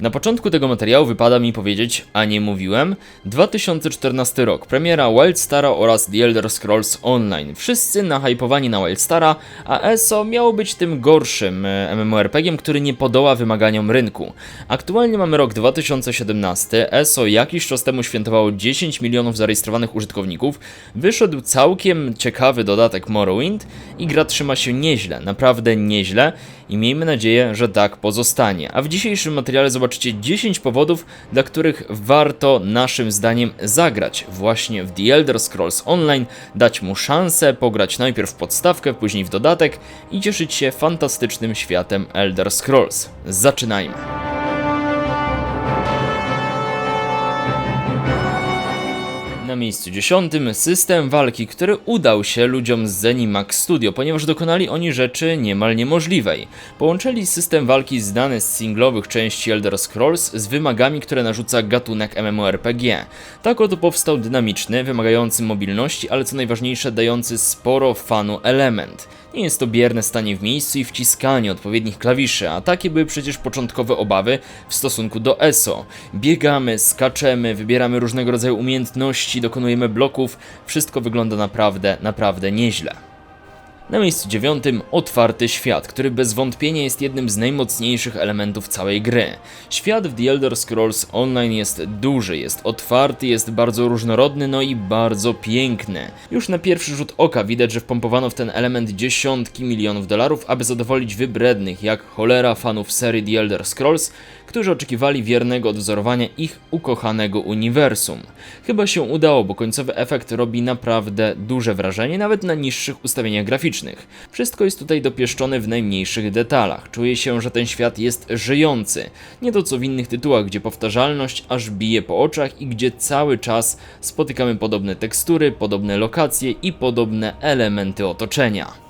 Na początku tego materiału wypada mi powiedzieć, a nie mówiłem, 2014 rok, premiera Wildstara oraz The Elder Scrolls Online. Wszyscy nahypowani na Wildstara, a ESO miało być tym gorszym e, MMORPG-iem, który nie podoła wymaganiom rynku. Aktualnie mamy rok 2017, ESO jakiś czas temu świętowało 10 milionów zarejestrowanych użytkowników, wyszedł całkiem ciekawy dodatek Morrowind i gra trzyma się nieźle, naprawdę nieźle i miejmy nadzieję, że tak pozostanie. A w dzisiejszym materiale zobaczycie 10 powodów, dla których warto naszym zdaniem zagrać właśnie w The Elder Scrolls Online, dać mu szansę, pograć najpierw w podstawkę, później w dodatek i cieszyć się fantastycznym światem Elder Scrolls. Zaczynajmy! Miejscu dziesiątym system walki, który udał się ludziom z Zenimax Studio, ponieważ dokonali oni rzeczy niemal niemożliwej. Połączyli system walki znany z singlowych części Elder Scrolls z wymagami, które narzuca gatunek MMORPG. Tak oto powstał dynamiczny, wymagający mobilności, ale co najważniejsze dający sporo fanu element. Nie jest to bierne stanie w miejscu i wciskanie odpowiednich klawiszy, a takie były przecież początkowe obawy w stosunku do ESO. Biegamy, skaczemy, wybieramy różnego rodzaju umiejętności, dokonujemy bloków, wszystko wygląda naprawdę, naprawdę nieźle. Na miejscu dziewiątym otwarty świat, który bez wątpienia jest jednym z najmocniejszych elementów całej gry. Świat w The Elder Scrolls Online jest duży, jest otwarty, jest bardzo różnorodny, no i bardzo piękny. Już na pierwszy rzut oka widać, że wpompowano w ten element dziesiątki milionów dolarów, aby zadowolić wybrednych jak cholera fanów serii The Elder Scrolls, którzy oczekiwali wiernego odwzorowania ich ukochanego uniwersum. Chyba się udało, bo końcowy efekt robi naprawdę duże wrażenie, nawet na niższych ustawieniach graficznych. Wszystko jest tutaj dopieszczone w najmniejszych detalach. Czuje się, że ten świat jest żyjący. Nie to co w innych tytułach, gdzie powtarzalność aż bije po oczach i gdzie cały czas spotykamy podobne tekstury, podobne lokacje i podobne elementy otoczenia.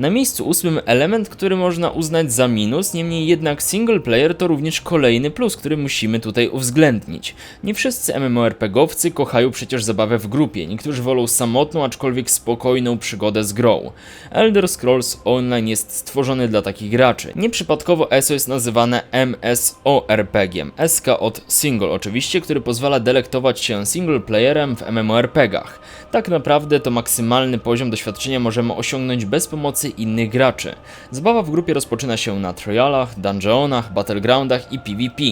Na miejscu ósmym element, który można uznać za minus, niemniej jednak single player to również kolejny plus, który musimy tutaj uwzględnić. Nie wszyscy MMORPGowcy kochają przecież zabawę w grupie, niektórzy wolą samotną, aczkolwiek spokojną przygodę z grą. Elder Scrolls Online jest stworzony dla takich graczy. Nieprzypadkowo ESO jest nazywane MSORPG, SK od single oczywiście, który pozwala delektować się single playerem w MMORPGach. Tak naprawdę to maksymalny poziom doświadczenia możemy osiągnąć bez pomocy innych graczy. Zabawa w grupie rozpoczyna się na trialach, dungeonach, battlegroundach i PvP.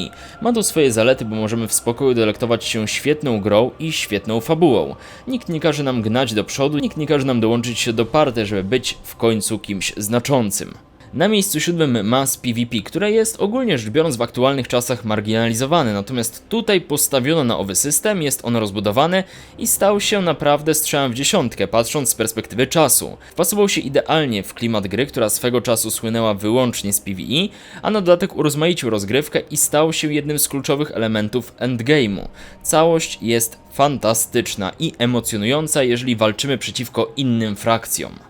Ma to swoje zalety, bo możemy w spokoju delektować się świetną grą i świetną fabułą. Nikt nie każe nam gnać do przodu, nikt nie każe nam dołączyć się do party, żeby być w końcu kimś znaczącym. Na miejscu siódmym Mass PvP, które jest ogólnie rzecz biorąc w aktualnych czasach marginalizowane, natomiast tutaj postawiono na owy system, jest on rozbudowany i stał się naprawdę strzałem w dziesiątkę, patrząc z perspektywy czasu. Wpasował się idealnie w klimat gry, która swego czasu słynęła wyłącznie z PvE, a na dodatek urozmaicił rozgrywkę i stał się jednym z kluczowych elementów endgame'u. Całość jest fantastyczna i emocjonująca, jeżeli walczymy przeciwko innym frakcjom.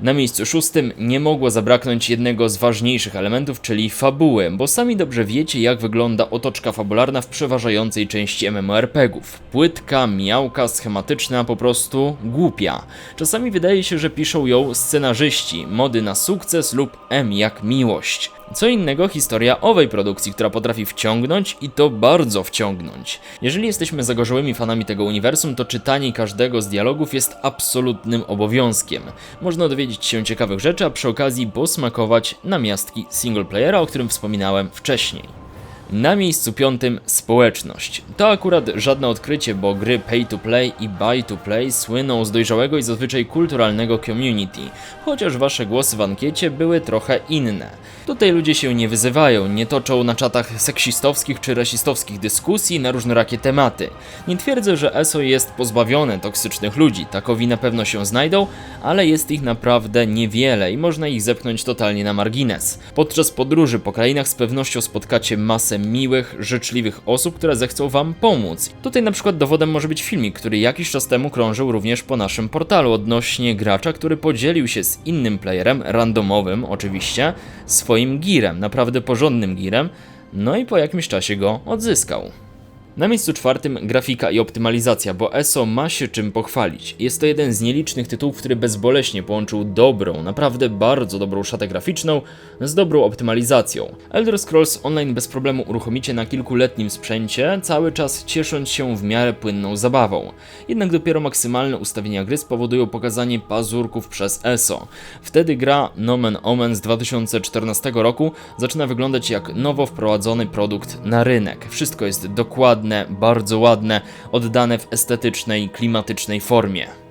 Na miejscu szóstym nie mogło zabraknąć jednego z ważniejszych elementów, czyli fabuły, bo sami dobrze wiecie, jak wygląda otoczka fabularna w przeważającej części MMORPGów. Płytka, miałka, schematyczna, po prostu głupia. Czasami wydaje się, że piszą ją scenarzyści, mody na sukces lub M jak miłość. Co innego historia owej produkcji, która potrafi wciągnąć i to bardzo wciągnąć. Jeżeli jesteśmy zagorzałymi fanami tego uniwersum, to czytanie każdego z dialogów jest absolutnym obowiązkiem. Można dowiedzieć się ciekawych rzeczy, a przy okazji posmakować namiastki singleplayera, o którym wspominałem wcześniej. Na miejscu piątym społeczność. To akurat żadne odkrycie, bo gry pay to play i buy to play słyną z dojrzałego i zazwyczaj kulturalnego community, chociaż wasze głosy w ankiecie były trochę inne. Tutaj ludzie się nie wyzywają, nie toczą na czatach seksistowskich czy rasistowskich dyskusji na różnorakie tematy. Nie twierdzę, że ESO jest pozbawione toksycznych ludzi, takowi na pewno się znajdą, ale jest ich naprawdę niewiele i można ich zepchnąć totalnie na margines. Podczas podróży po krainach z pewnością spotkacie masę miłych, życzliwych osób, które zechcą wam pomóc. Tutaj na przykład dowodem może być filmik, który jakiś czas temu krążył również po naszym portalu odnośnie gracza, który podzielił się z innym playerem, randomowym oczywiście, swoim girem, naprawdę porządnym girem, no i po jakimś czasie go odzyskał. Na miejscu czwartym grafika i optymalizacja, bo ESO ma się czym pochwalić. Jest to jeden z nielicznych tytułów, który bezboleśnie połączył dobrą, naprawdę bardzo dobrą szatę graficzną z dobrą optymalizacją. Elder Scrolls Online bez problemu uruchomicie na kilkuletnim sprzęcie, cały czas ciesząc się w miarę płynną zabawą. Jednak dopiero maksymalne ustawienia gry spowodują pokazanie pazurków przez ESO. Wtedy gra Nomen Omen z 2014 roku zaczyna wyglądać jak nowo wprowadzony produkt na rynek. Wszystko jest dokładne, bardzo ładne, oddane w estetycznej, klimatycznej formie.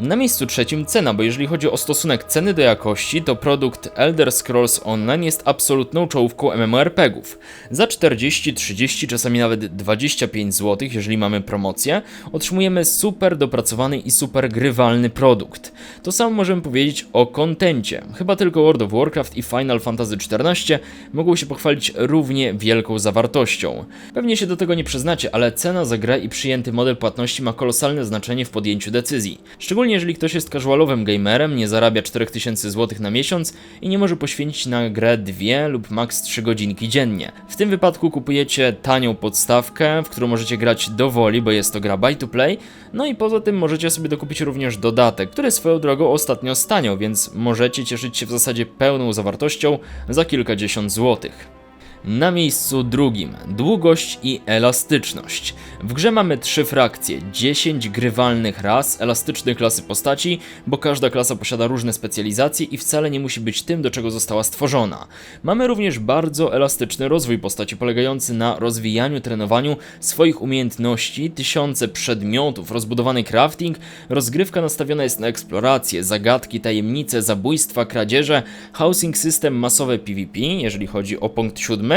Na miejscu trzecim cena, bo jeżeli chodzi o stosunek ceny do jakości, to produkt Elder Scrolls Online jest absolutną czołówką MMORPGów. Za 40, 30, czasami nawet 25 zł, jeżeli mamy promocję, otrzymujemy super dopracowany i super grywalny produkt. To samo możemy powiedzieć o kontencie. Chyba tylko World of Warcraft i Final Fantasy XIV mogą się pochwalić równie wielką zawartością. Pewnie się do tego nie przyznacie, ale cena za grę i przyjęty model płatności ma kolosalne znaczenie w podjęciu decyzji. Szczególnie jeżeli ktoś jest casualowym gamerem, nie zarabia 4000 zł na miesiąc i nie może poświęcić na grę 2 lub maks 3 godzinki dziennie. W tym wypadku kupujecie tanią podstawkę, w którą możecie grać dowoli, bo jest to gra buy to play, no i poza tym możecie sobie dokupić również dodatek, który swoją drogą ostatnio staniał, więc możecie cieszyć się w zasadzie pełną zawartością za kilkadziesiąt złotych. Na miejscu drugim długość i elastyczność. W grze mamy trzy frakcje, 10 grywalnych ras, elastyczne klasy postaci, bo każda klasa posiada różne specjalizacje i wcale nie musi być tym, do czego została stworzona. Mamy również bardzo elastyczny rozwój postaci, polegający na rozwijaniu, trenowaniu swoich umiejętności, tysiące przedmiotów, rozbudowany crafting, rozgrywka nastawiona jest na eksplorację, zagadki, tajemnice, zabójstwa, kradzieże, housing system, masowe PvP, jeżeli chodzi o punkt siódmy,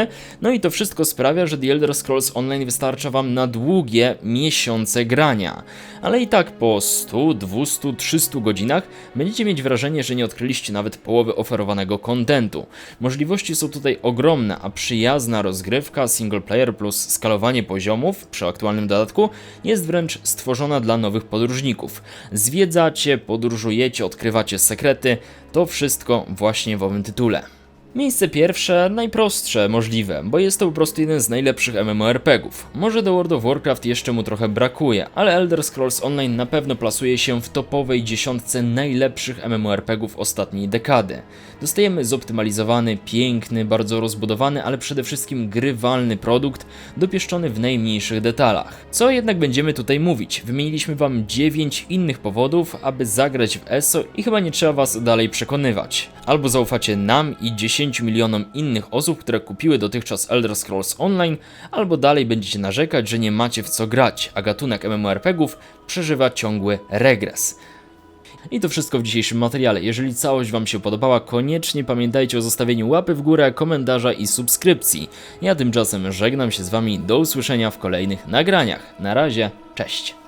no i to wszystko sprawia, że The Elder Scrolls Online wystarcza Wam na długie miesiące grania. Ale i tak po 100, 200, 300 godzinach będziecie mieć wrażenie, że nie odkryliście nawet połowy oferowanego kontentu. Możliwości są tutaj ogromne, a przyjazna rozgrywka single player plus skalowanie poziomów przy aktualnym dodatku jest wręcz stworzona dla nowych podróżników. Zwiedzacie, podróżujecie, odkrywacie sekrety, to wszystko właśnie w owym tytule. Miejsce pierwsze, najprostsze możliwe, bo jest to po prostu jeden z najlepszych MMORPGów. Może do World of Warcraft jeszcze mu trochę brakuje, ale Elder Scrolls Online na pewno plasuje się w topowej dziesiątce najlepszych MMORPGów ostatniej dekady. Dostajemy zoptymalizowany, piękny, bardzo rozbudowany, ale przede wszystkim grywalny produkt, dopieszczony w najmniejszych detalach. Co jednak będziemy tutaj mówić? Wymieniliśmy wam 9 innych powodów, aby zagrać w ESO i chyba nie trzeba was dalej przekonywać. Albo zaufacie nam i 10 milionom innych osób, które kupiły dotychczas Elder Scrolls Online, albo dalej będziecie narzekać, że nie macie w co grać, a gatunek MMORPGów przeżywa ciągły regres. I to wszystko w dzisiejszym materiale. Jeżeli całość Wam się podobała, koniecznie pamiętajcie o zostawieniu łapy w górę, komentarza i subskrypcji. Ja tymczasem żegnam się z Wami, do usłyszenia w kolejnych nagraniach. Na razie, cześć!